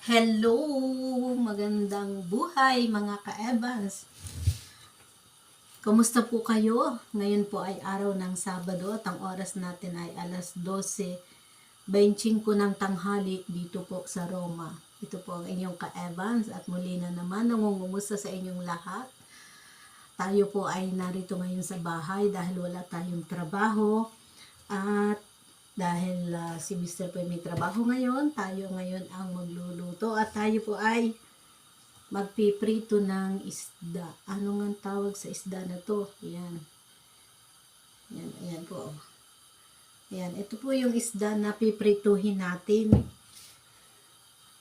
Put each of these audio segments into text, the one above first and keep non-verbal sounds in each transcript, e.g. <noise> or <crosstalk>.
Hello! Magandang buhay mga ka-Evans! Kumusta po kayo? Ngayon po ay araw ng Sabado at ang oras natin ay alas 12.25 ng tanghali dito po sa Roma. Ito po ang inyong ka-Evans at muli na naman nangungumusta sa inyong lahat. Tayo po ay narito ngayon sa bahay dahil wala tayong trabaho at dahil ah, si Mr. po ay may trabaho ngayon, tayo ngayon ang magluluto at tayo po ay magpiprito ng isda. Ano nga tawag sa isda na to? Yan. Yan, ayan po. Ayan, ito po yung isda na piprituhin natin.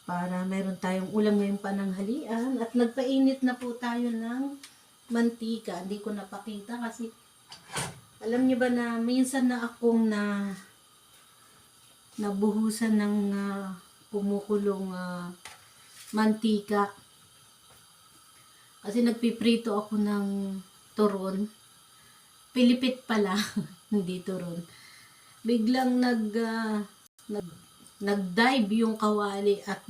Para meron tayong ulam ngayong pananghalian. At nagpainit na po tayo ng mantika. Hindi ko napakita kasi alam niyo ba na minsan na akong na nabuhusan ng ah, kumukulong ah, mantika. Kasi nagpiprito ako ng turon. Pilipit pala, <laughs> hindi turon. Biglang nag, ah, nag nag-dive yung kawali at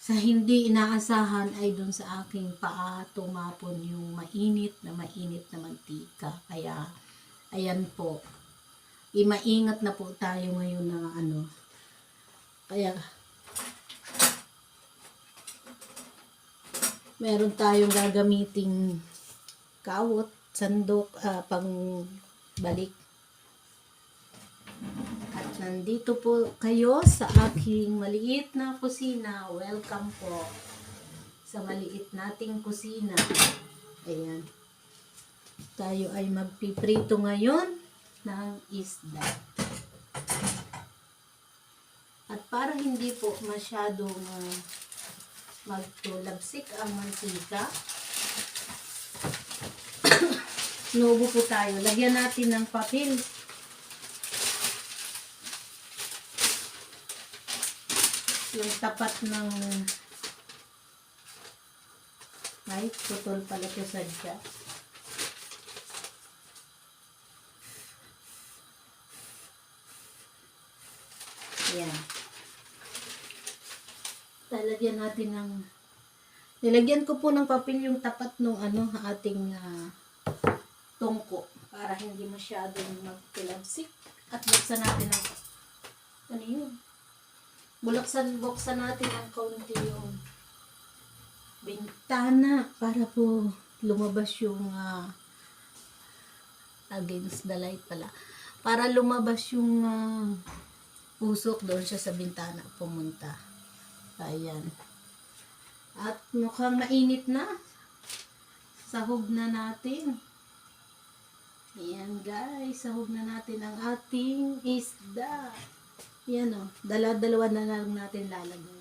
sa hindi inaasahan ay dun sa aking paa tumapon yung mainit na mainit na mantika. Kaya, ayan po, imaingat na po tayo ngayon na ano. Kaya, meron tayong gagamiting kawot, sandok, ah, pang balik. At nandito po kayo sa aking maliit na kusina. Welcome po sa maliit nating kusina. Ayan. Tayo ay magpiprito ngayon ng isda. At para hindi po masyadong magtulabsik ang mantika, <coughs> nubo po tayo. Lagyan natin ng papel. Yung tapat ng ay, putol pala ito sadya. Yan. Talagyan natin ng Nilagyan ko po ng papel yung tapat ng ano ating ah, tungko para hindi masyadong magpilabsik at buksan natin ang ano yun? Bulaksan buksan natin ng kaunti yung bintana para po lumabas yung ah, against the light pala. Para lumabas yung ah, usok doon siya sa bintana pumunta. Ayan. At mukhang mainit na. Sahog na natin. Ayan guys. Sahog na natin ang ating isda. Yan o dala-dalawa na lang natin lalagay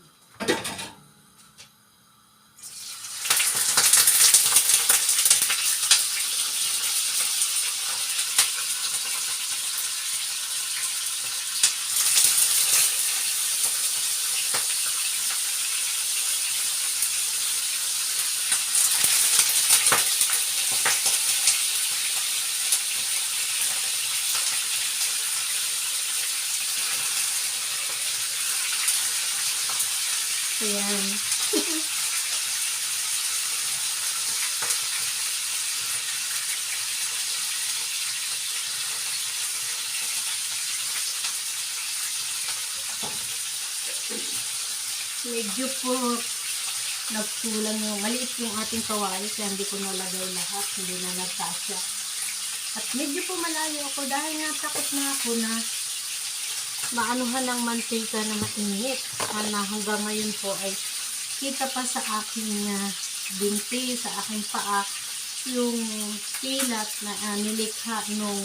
ayan medyo po nagkulang yung maliit yung ating kawali kaya hindi ko nalagay lahat hindi na nagkasya. At medyo po malayo ako dahil nga takot na ako na maanuhan ng mantika na mainit na hanggang ngayon po ay kita pa sa aking uh, binti sa aking paa yung pilat na ah, nilikha nung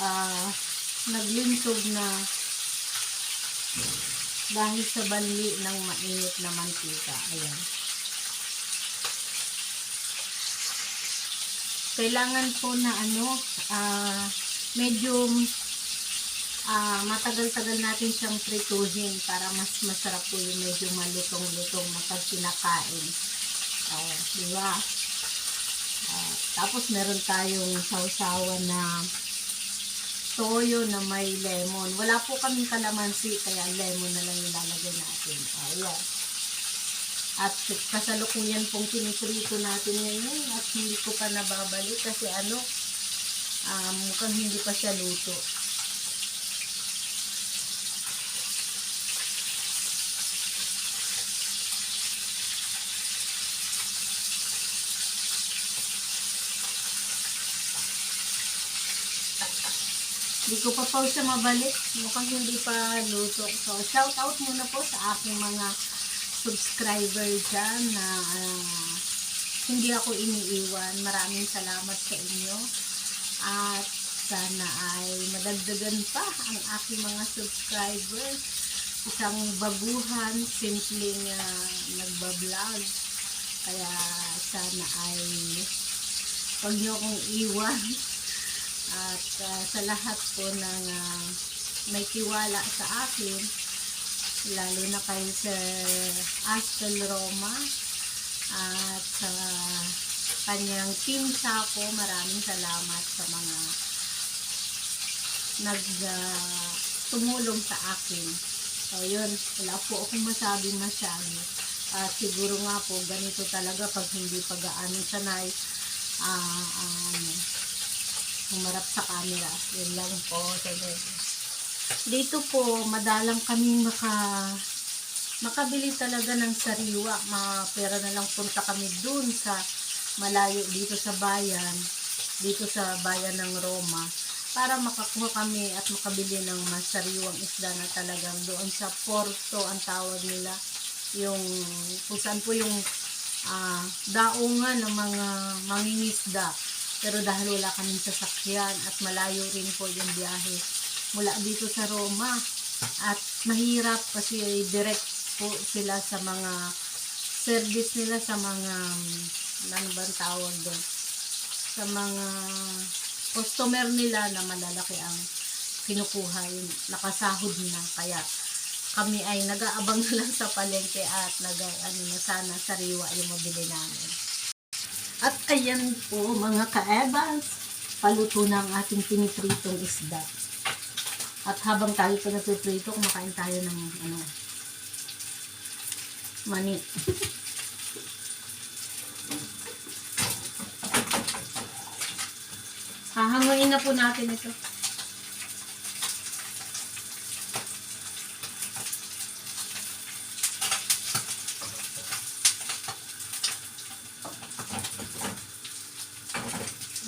uh, naglinsog na dahil sa banli ng mainit na mantika. Ayan. Kailangan po na ano, ah, medyo ah, matagal-tagal natin siyang prituhin para mas masarap po yung medyo malutong-lutong na pag kinakain. Oh, di ba? Ah, tapos meron tayong sausawan na toyo na may lemon. Wala po kaming kalamansi, kaya lemon na lang yung lalagay natin. Ah, Ayan. At kasalukuyan pong piniprito natin ngayon at hindi ko pa nababalik kasi ano, um, mukhang hindi pa siya luto. Hindi ko pa po siya mabalik. Mukhang hindi pa luto. So, shout out muna po sa aking mga subscriber dyan na ah, hindi ako iniiwan. Maraming salamat sa inyo. At sana ay madagdagan pa ang aking mga subscribers. Isang baguhan, simpleng uh, nagbablog. Kaya sana ay huwag niyo akong iwan. At ah, sa lahat po ng ah, may tiwala sa akin, lalo na kay Sir Astel Roma at sa kanyang team Sako, maraming salamat sa mga nag ah, tumulong sa akin. So yun, wala po akong masabi masyado. At siguro nga po, ganito talaga pag hindi pa gaano sanay, ah, ano, humarap sa camera. Yun lang po. Dito po, madalang kaming maka makabili talaga ng sariwa. Mga pera na lang punta kami dun sa malayo dito sa bayan, dito sa bayan ng Roma, para makakuha kami at makabili ng mas sariwang isda na talagang doon sa Porto ang tawag nila. Yung, kung saan po yung ah, daungan ng mga mangingisda. Pero dahil wala kaming sasakyan at malayo rin po yung biyahe mula dito sa Roma. At mahirap kasi direct po sila sa mga service nila sa mga ano ba ang tawag doon? Sa mga customer nila na malalaki ang kinukuha yung nakasahod na kaya kami ay nag-aabang <laughs> na lang sa palengke at nag ano na sana sariwa yung mabili namin. At ayan po mga ka-evans, paluto na ang ating pinipritong isda. At habang tayo pa nagpiprito, kumakain tayo ng ano, mani. <laughs> Hahanguin na po natin ito.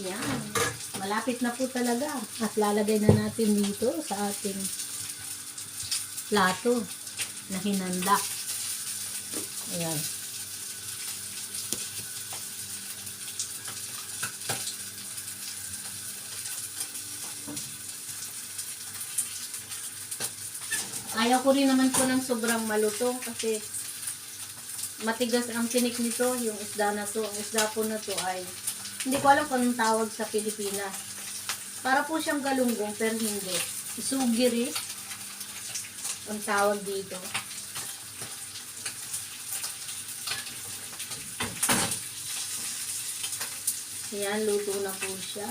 Yan. Malapit na po talaga. At lalagay na natin dito sa ating plato na hinanda. Ayan. Ayaw ko rin naman po ng sobrang malutong kasi matigas ang tinik nito, yung isda na to. Ang isda po na to ay hindi ko alam kung tawag sa Pilipinas. Para po siyang galunggong pero hindi. Sugiri ang tawag dito. Yan, luto na po siya.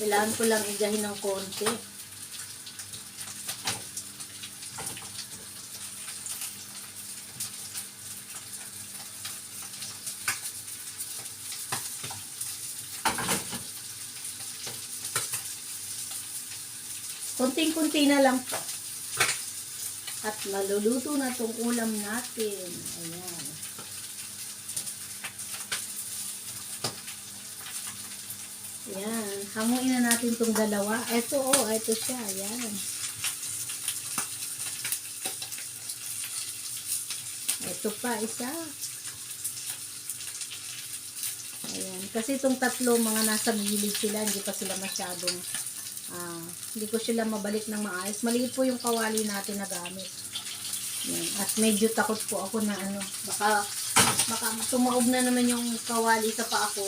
Kailangan ko lang igahin ng konti. Kunting-kunti na lang po. At maluluto na tong ulam natin. Ayan. Ayan. Hanguin na natin tong dalawa. Ito, oh, ito siya. Ayan. Ito pa, isa. Ayan. Kasi itong tatlo, mga nasa gilid sila, hindi pa sila masyadong, ah, hindi ko sila mabalik ng maayos. Maliit po yung kawali natin na gamit. Ayan. At medyo takot po ako na ano, baka, baka tumaob na naman yung kawali sa paa ko.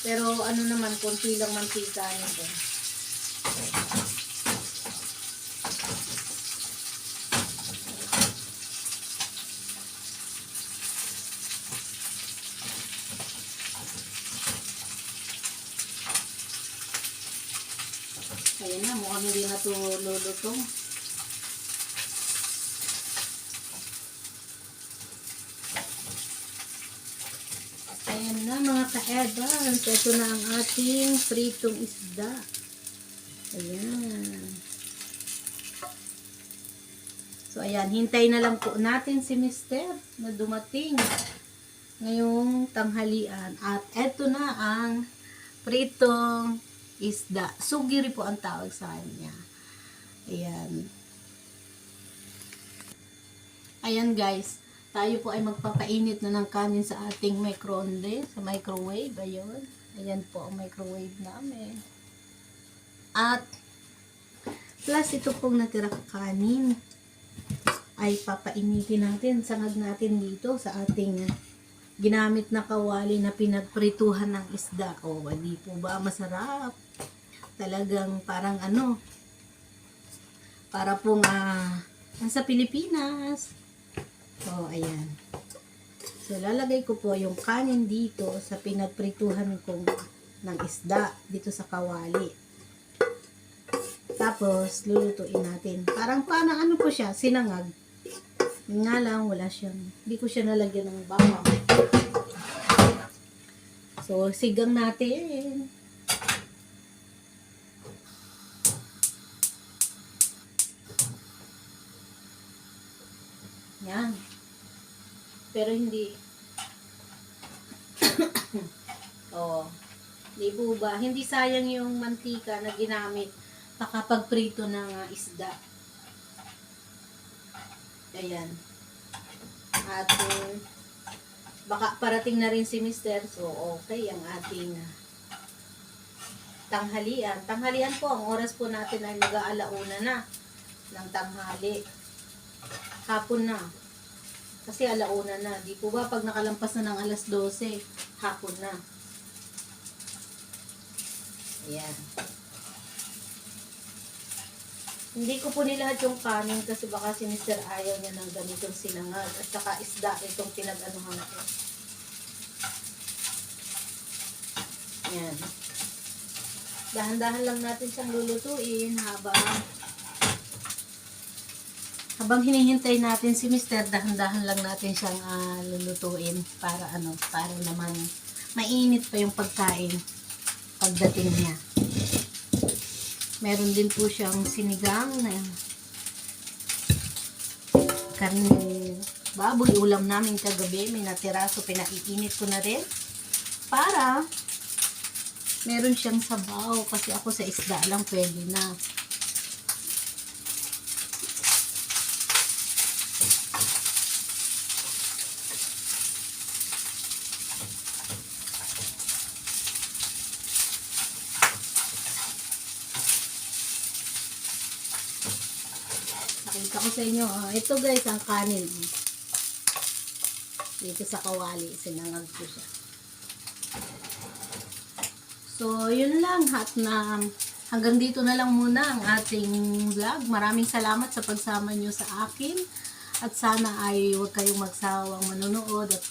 Pero ano naman, konti lang mantika nito. hindi na ito luluto. Ayan na mga ka-evans. Ito na ang ating pritong isda. Ayan. So, ayan. Hintay na lang po natin si Mister na dumating ngayong tanghalian. At eto na ang pritong isda. Sugiri po ang tawag sa kanya. Ayan. Ayan guys, tayo po ay magpapainit na ng kanin sa ating microonde, sa microwave. Ayun. Ayan po ang microwave namin. At plus ito pong natira kanin ay papainitin natin, sangag natin dito sa ating ginamit na kawali na pinagprituhan ng isda. O, di po ba masarap? Talagang parang ano, para pong ah, nasa Pilipinas. O, ayan. So, lalagay ko po yung kanin dito sa pinagprituhan kong ng isda dito sa kawali. Tapos, lulutuin natin. Parang parang ano po siya, sinangag. Yun Nga lang, wala siyang, hindi ko siya nalagyan ng bawang. So, sigang natin. Yan. Pero hindi. <coughs> oh. Di po ba? Hindi sayang yung mantika na ginamit pa kapag prito ng isda. Ayan. At um, baka parating na rin si Mister. So, okay ang ating tanghalian. Tanghalian po, ang oras po natin ay mag-aalauna na ng tanghali. Hapon na. Kasi alauna na. Di po ba pag nakalampas na ng alas 12, hapon na. Ayan. Hindi ko po nilahat yung kanin kasi baka si Mr. ayaw niya ng ganitong sinangag at saka isda itong pinag-anuhan ko. Ayan. Dahan-dahan lang natin siyang lulutuin habang habang hinihintay natin si Mr. dahan-dahan lang natin siyang ah, lulutuin para ano, para naman mainit pa yung pagkain pagdating niya. Meron din po siyang sinigang na karne baboy ulam namin kagabi. May natira so pinaiinit ko na rin para meron siyang sabaw kasi ako sa isda lang pwede na. Nakita ko sa inyo. ah, ito guys, ang kanin. Dito sa kawali. Sinangag ko siya. So, yun lang. At na hanggang dito na lang muna ang ating vlog. Maraming salamat sa pagsama nyo sa akin. At sana ay huwag kayong magsawang manonood at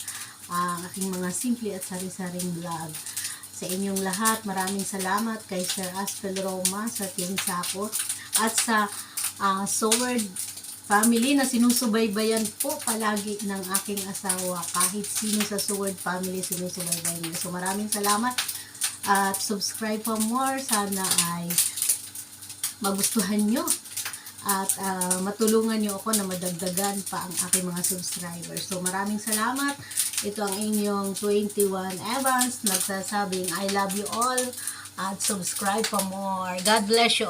ah, aking mga simple at sari-saring vlog. Sa inyong lahat, maraming salamat kay Sir Aspel Roma sa Team Sapot at sa ah, Sword family na sinusubaybayan po palagi ng aking asawa. Kahit sino sa Sword family sinusubaybayan niya. So maraming salamat at subscribe for more. Sana ay magustuhan nyo at ah, matulungan nyo ako na madagdagan pa ang aking mga subscribers. So maraming salamat. Ito ang inyong 21 Evans nagsasabing I love you all at subscribe for more. God bless you.